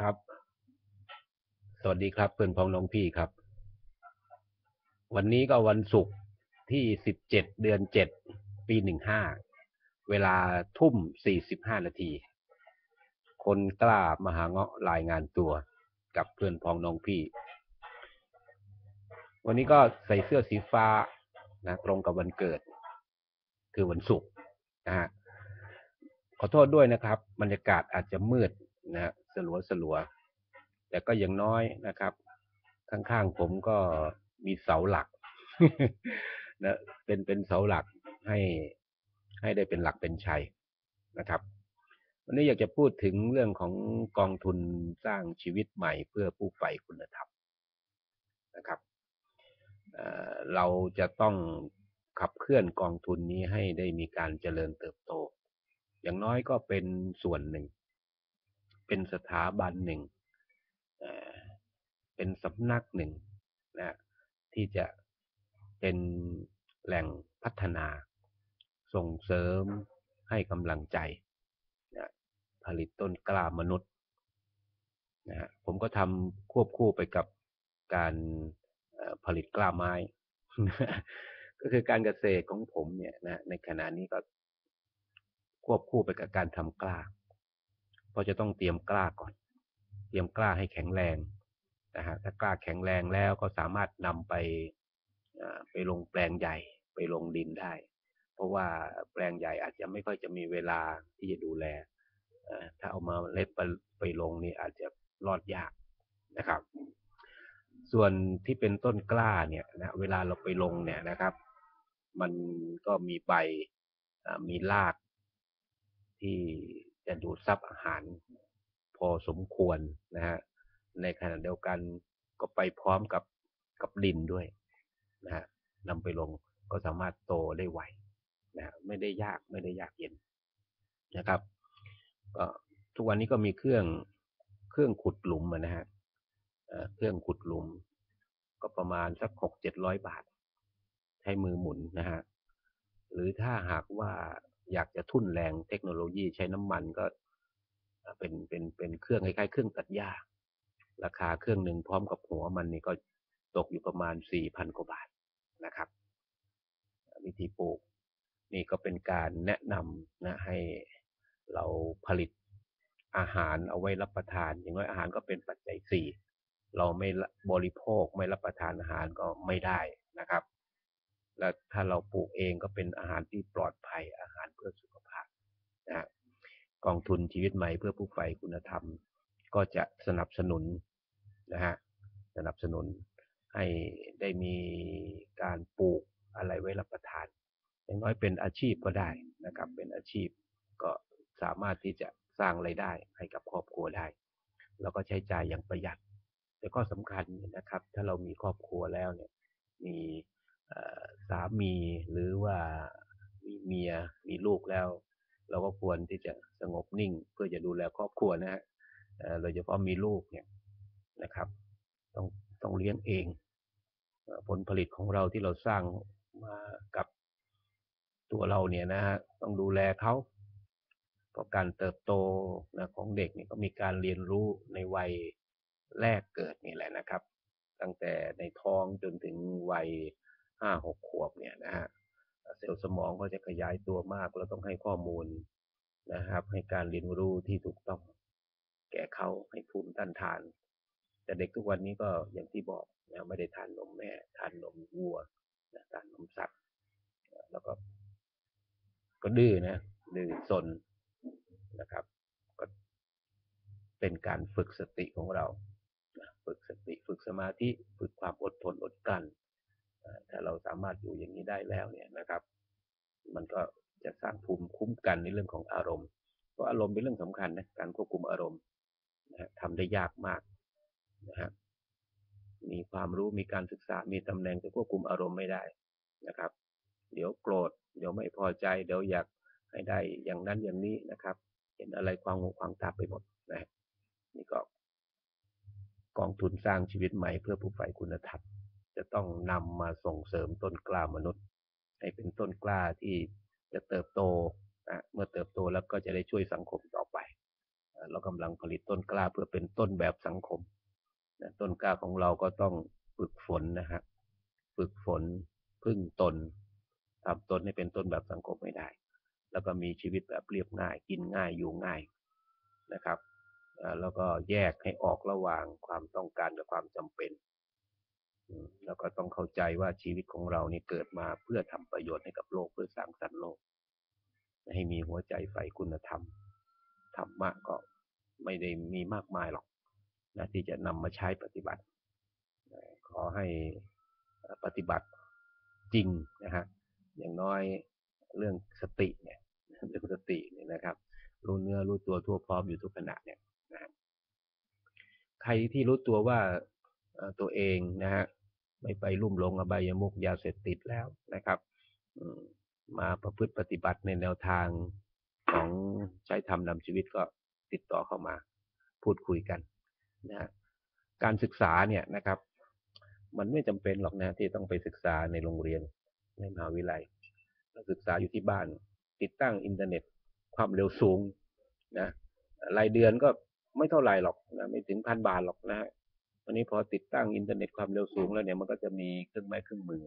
ครับ สวัสดีครับเพื่อนพ้องน้องพี่ครับ วันนี้ก็วันศุกร์ที่สิบเจ็ดเดือนเจ็ดปีหนึ่งห้าเวลาทุ่มสี่สิบห้านาที คนกล้ามาหาเงาะรายงานตัวกับเพื่อนพ้องน้องพี่ วันนี้ก็ใส่เสื้อสีฟ้านะตรงกับวันเกิด คือวันศุกร์นะฮะขอโทษด้วยนะครับ บรรยากาศอาจจะมืด นะฮะสลัวสลัวแต่ก็ยังน้อยนะครับ ข้างๆผมก็มีเสาหลักนะเป็นเป็นเสาหลักให้ให้ได้เป็นหลักเป็นชัยนะครับ วันนี้อยากจะพูดถึงเรื่องของกองทุนสร้างชีวิตใหม่เพื่อผู้ใฝ่คุณธรรมนะครับเเราจะต้องขับเคลื่อนกองทุนนี้ให้ได้มีการเจริญเติบโต อย่างน้อยก็เป็นส่วนหนึ่ง เป็นสถาบันหนึ่ง เป็นสำนักหนึ่งนะที่จะเป็นแหล่งพัฒนา ส่งเสริมให้กำลังใจนะผลิตต้นกล้ามนุษย์นะผมก็ทำควบคู่ไปกับการผลิตกล้าไม้ ก็คือการเกษตรของผมเนี่ยนะในขณะนี้ก็ควบคู่ไปกับการทำกล้า เพราจะต้องเตรียมกล้าก่อน เตรียมกล้าให้แข็งแรงนะฮะถ้ากล้าแข็งแรงแล้วก็สามารถนำไปไปลงแปลงใหญ่ไปลงดินได้ เพราะว่าแปลงใหญ่อาจจะไม่ค่อยจะมีเวลาที่จะดูแลถ้าเอามาเล็ดไปไปลงนี่อาจจะรอดยากนะครับ ส่วนที่เป็นต้นกล้าเนี่ยนะเวลาเราไปลงเนี่ยนะครับ มันก็มีใบมีรากที่ จะดูดซับอาหารพอสมควรนะฮะในขณะเดียวกันก็ไปพร้อมกับกับดินด้วยนะฮะนำไปลงก็สามารถโตได้ไวนะไม่ได้ยากไม่ได้ยากเย็นนะครับก็ทุกวันนี้ก็มีเครื่องเครื่องขุดหลุมนะฮะเครื่องขุดหลุม ก็ประมาณสักหกเจ็ดร้อยบาท ใช้มือหมุนนะฮะหรือถ้าหากว่า อยากจะทุ่นแรงเทคโนโลยีใช้น้ำมันก็เป็นเป็นเป็นเครื่องคล้ายๆเครื่องตัดหญ้า ราคาเครื่องหนึ่งพร้อมกับหัวมันนี่ก็ตกอยู่ประมาณสี่พันกว่าบาทนะครับ วิธีปลูกนี่ก็เป็นการแนะนำนะให้เราผลิตอาหารเอาไว้รับประทาน อย่างน้อยอาหารก็เป็นปัจจัยสี่เราไม่บริโภคไม่รับประทานอาหารก็ไม่ได้นะครับ และถ้าเราปลูกเองก็เป็นอาหารที่ปลอดภัยอาหารเพื่อสุขภาพนะกองทุนชีวิตใหม่เพื่อผู้ใฝ่คุณธรรม ก็จะสนับสนุนนะฮะสนับสนุนให้ได้มีการปลูกอะไรไว้รับประทาน อย่างน้อยเป็นอาชีพก็ได้นะครับ เป็นอาชีพก็สามารถที่จะสร้างไรายได้ให้กับครอบครัวได้ แล้วก็ใช้จ่ายอย่างประหยัด แต่ก็สำคัญนะครับ ถ้าเรามีครอบครัวแล้วเนี่ย มี สามีหรือว่ามีเมียมีลูกแล้ว เราก็ควรที่จะสงบนิ่ง เพื่อจะดูแลครอบครัวนะฮะโดยเฉพาะมีลูกเนี่ยนะครับ ต้องต้องเลี้ยงเอง ผลผลิตของเราที่เราสร้างมากับตัวเราเนี่ยนะฮะต้องดูแลเขาเพราะการเติบโตนะของเด็กเนี่ยก็มีการเรียนรู้ในวัยแรกเกิดนี่แหละนะครับ ตั้งแต่ในท้องจนถึงวัย ห้าหกขวบเนี่ยนะฮะเซลล์สมองก็จะขยายตัวมากเราต้องให้ข้อมูลนะครับ ให้การเรียนรู้ที่ถูกต้อง แก่เขาให้ภูมิต้านทาน แต่เด็กทุกวันนี้ก็อย่างที่บอกนะไม่ได้ทานนมแม่ทานนมวัวนะทานนมสัตว์แล้วก็ ก็ดื้อนะดื้อสนนะครับ ก็เป็นการฝึกสติของเรา ฝึกสติฝึกสมาธิฝึกความอดทนอดกลั้น ถ้าเราสามารถอยู่อย่างนี้ได้แล้วเนี่ยนะครับ มันก็จะสร้างภูมิคุ้มกันในเรื่องของอารมณ์เพราะอารมณ์เป็นเรื่องสำคัญนะการควบคุมอารมณ์นะทำได้ยากมากนะฮะมีความรู้มีการศึกษามีตำแหน่งจะควบคุมอารมณ์ไม่ได้นะครับ เดี๋ยวโกรธ เดี๋ยวไม่พอใจ เดี๋ยวอยากให้ได้อย่างนั้นอย่างนี้นะครับ เห็นอะไรความหูความตาไปหมดนะนี่ก็กองทุนสร้างชีวิตใหม่เพื่อผู้ใฝ่คุณธรรม จะต้องนำมาส่งเสริมต้นกล้ามนุษย์ ให้เป็นต้นกล้าที่จะเติบโตนะเมื่อเติบโตแล้วก็จะได้ช่วยสังคมต่อไป เรากำลังผลิตต้นกล้าเพื่อเป็นต้นแบบสังคมนะต้นกล้าของเราก็ต้องฝึกฝนนะฮะฝึกฝนพึ่งตนทำตนให้เป็นต้นแบบสังคมไม่ได้ แล้วก็มีชีวิตแบบเรียบง่าย กินง่ายอยู่ง่ายนะครับแล้วก็แยกให้ออกระหว่างความต้องการกับความจำเป็น แล้วก็ต้องเข้าใจว่าชีวิตของเรานี่เกิดมาเพื่อทำประโยชน์ให้กับโลกเพื่อสร้างสรรค์โลก ให้มีหัวใจใฝ่คุณธรรมธรรมะก็ไม่ได้มีมากมายหรอกนะที่จะนำมาใช้ปฏิบัติ ขอให้ปฏิบัติจริงนะฮะอย่างน้อยเรื่องสติเนี่ยเรื่องสติเนี่ยนะครับ รู้เนื้อรู้ตัวทั่วพร้อมอยู่ทุกขณะเนี่ยนะใครที่รู้ตัวว่าตัวเองนะฮะ ไม่ไปลุ่มหลงอบายมุกยาเสพติดแล้วนะครับมาประพฤติปฏิบัติในแนวทางของใช้ธรรมนำชีวิตก็ติดต่อเข้ามาพูดคุยกันนะฮะการศึกษาเนี่ยนะครับ มันไม่จำเป็นหรอกนะที่ต้องไปศึกษาในโรงเรียนในมหาวิทยาลัยเราศึกษาอยู่ที่บ้าน ติดตั้งอินเทอร์เน็ตความเร็วสูงนะรายเดือนก็ไม่เท่าไหร่หรอกนะไม่ถึงพันบาทหรอกนะ วันนี้พอติดตั้งอินเทอร์เน็ตความเร็วสูงแล้วเนี่ยมันก็จะมีเครื่องไม้เครื่องมือ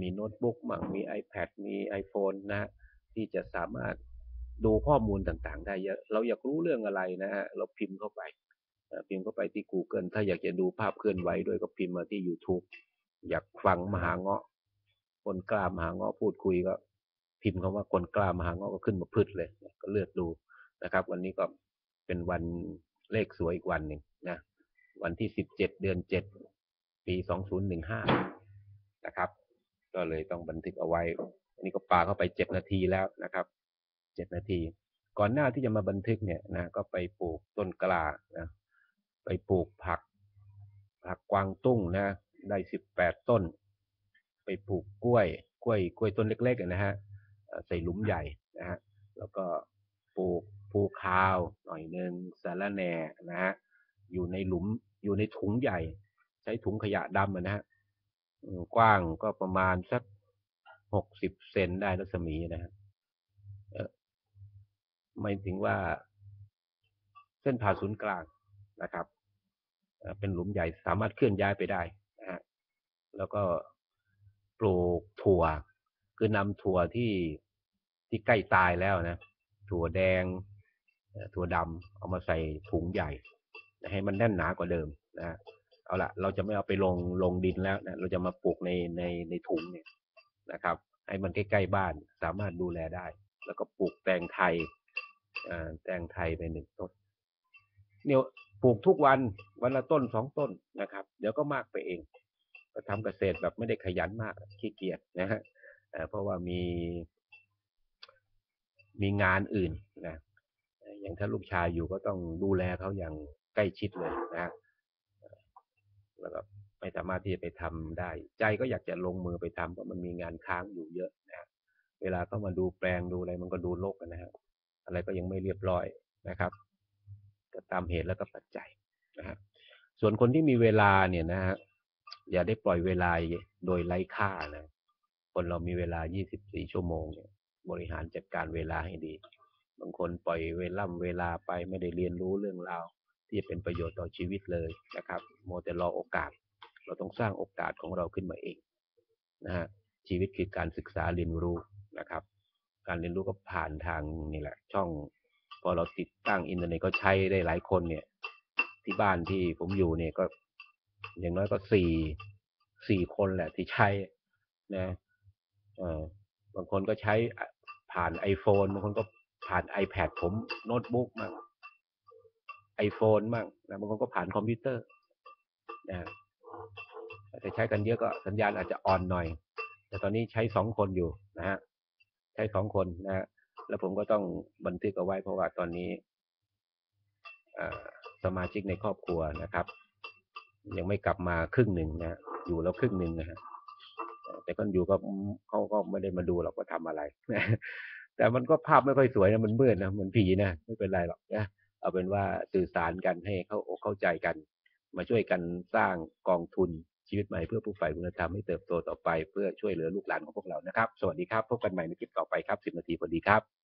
มีโน้ตบุ๊กมั่งมี iPad มี iPhone นะ ที่จะสามารถดูข้อมูลต่างๆ ได้เยอะเราอยากรู้เรื่องอะไรนะฮะเราพิมพ์เข้าไปพิมพ์เข้าไปที่ Google ถ้าอยากจะดูภาพเคลื่อนไหวด้วยก็พิมพ์มาที่ YouTube อยากฟังมหาเงาะ คนกล้ามหาเงาะพูดคุยก็ พิมพ์คำว่าคนกล้ามหาเงาะก็ขึ้นมาพืชเลย ก็เลือกดูนะครับ วันนี้ก็เป็นวันเลขสวยอีกวันหนึ่งนะ วันที่สิบเจ็ดเดือนเจ็ดปีสองศูนย์หนึ่งห้านะครับ ก็เลยต้องบันทึกเอาไว้ อันนี้ก็ปาเข้าไปเจ็ดนาทีแล้วนะครับเจ็ดนาที ก่อนหน้าที่จะมาบันทึกเนี่ยนะก็ไปปลูกต้นกล้านะไปปลูกผัก ผักกวางตุ้งนะได้สิบแปดต้น ไปปลูกกล้วย กล้วยกล้วยต้นเล็กๆนะฮะใส่หลุมใหญ่นะฮะแล้วก็ปลูกภูคาวหน่อยหนึ่งสาระแหน่นะฮะ อยู่ในหลุมอยู่ในถุงใหญ่ ใช้ถุงขยะดำนะฮะกว้างก็ประมาณสักหกสิบเซนได้รัศมีนะฮะไม่ถึงว่าเส้นผ่าศูนย์กลางนะครับเป็นหลุมใหญ่สามารถเคลื่อนย้ายไปได้นะฮะแล้วก็ปลูกถั่ว คือนำถั่วที่ที่ใกล้ตายแล้วนะ ถั่วแดง ถั่วดำเอามาใส่ถุงใหญ่ ให้มันแน่นหนากว่าเดิมนะเอาละเราจะไม่เอาไปลงลงดินแล้วนะเราจะมาปลูกในในในถุงเนี่ยนะครับ ให้มันใกล้ๆบ้านสามารถดูแลได้ แล้วก็ปลูกแตงไทยแตงไทยไปหนึ่งต้นเนี่ยปลูกทุกวันวันละต้นสองต้นนะครับ เดี๋ยวก็มากไปเอง ก็ทำเกษตรแบบไม่ได้ขยันมากขี้เกียจนะฮะเพราะว่ามีมีงานอื่นนะอย่างถ้าลูกชายอยู่ก็ต้องดูแลเขาอย่าง ล้ชิดเลยนะแล้วก็ไม่สามารถที่จะไปทำได้ ใจก็อยากจะลงมือไปทำเพราะมันมีงานค้างอยู่เยอะนะเวลาเขามาดูแปลงดูอะไรมันก็ดูโลกนะฮะอะไรก็ยังไม่เรียบร้อยนะครับ ก็ตามเหตุแล้วก็ปัจจัยนะฮะส่วนคนที่มีเวลาเนี่ยนะฮะอย่าได้ปล่อยเวลาโดยไร้ค่านะคนเรามีเวลา 24 ชั่วโมงเนี่ยบริหารจัดการเวลาให้ดี บางคนปล่อยเวล่ำเวลาไปไม่ได้เรียนรู้เรื่องราว ที่จะเป็นประโยชน์ต่อชีวิตเลยนะครับโมแต่รอโอกาส เราต้องสร้างโอกาสของเราขึ้นมาเองนะฮะชีวิตคือการศึกษาเรียนรู้นะครับ การเรียนรู้ก็ผ่านทางนี่แหละ ช่อง พอเราติดตั้งอินเทอร์เน็ตก็ใช้ได้หลายคนเนี่ย ที่บ้านที่ผมอยู่เนี่ยก็ อย่างน้อยก็สี่สี่คนแหละที่ใช้นะเออบางคนก็ใช้ผ่าน iPhone บางคนก็ผ่าน iPad ผมโน้ตบุ๊กมั่ง ไอโฟนมั่งนะบางคนก็ผ่านคอมพิวเตอร์นะแต่ใช้กันเยอะก็สัญญาณอาจจะอ่อนหน่อย แต่ตอนนี้ใช้สองคนอยู่นะฮะใช้สองคนนะฮะแล้วผมก็ต้องบันทึกเอาไว้เพราะว่าตอนนี้สมาชิกในครอบครัวนะครับ ยังไม่กลับมาครึ่งหนึ่งนะอยู่แล้วครึ่งหนึ่งนะฮะแต่ก็อยู่ก็เขาก็ไม่ได้มาดูหรอกว่าทำอะไรแต่มันก็ภาพไม่ค่อยสวยนะมันมืดนะมือนผีนะไม่เป็นไรหรอกนะ เอาเป็นว่าสื่อสารกันให้เข้าอกเข้าใจกัน มาช่วยกันสร้างกองทุนชีวิตใหม่เพื่อผู้ฝ่ายคุณธรรมให้เติบโตต่อไปเพื่อช่วยเหลือลูกหลานของพวกเรานะครับ สวัสดีครับ พบกันใหม่ในคลิปต่อไปครับ 10 นาทีพอดีครับ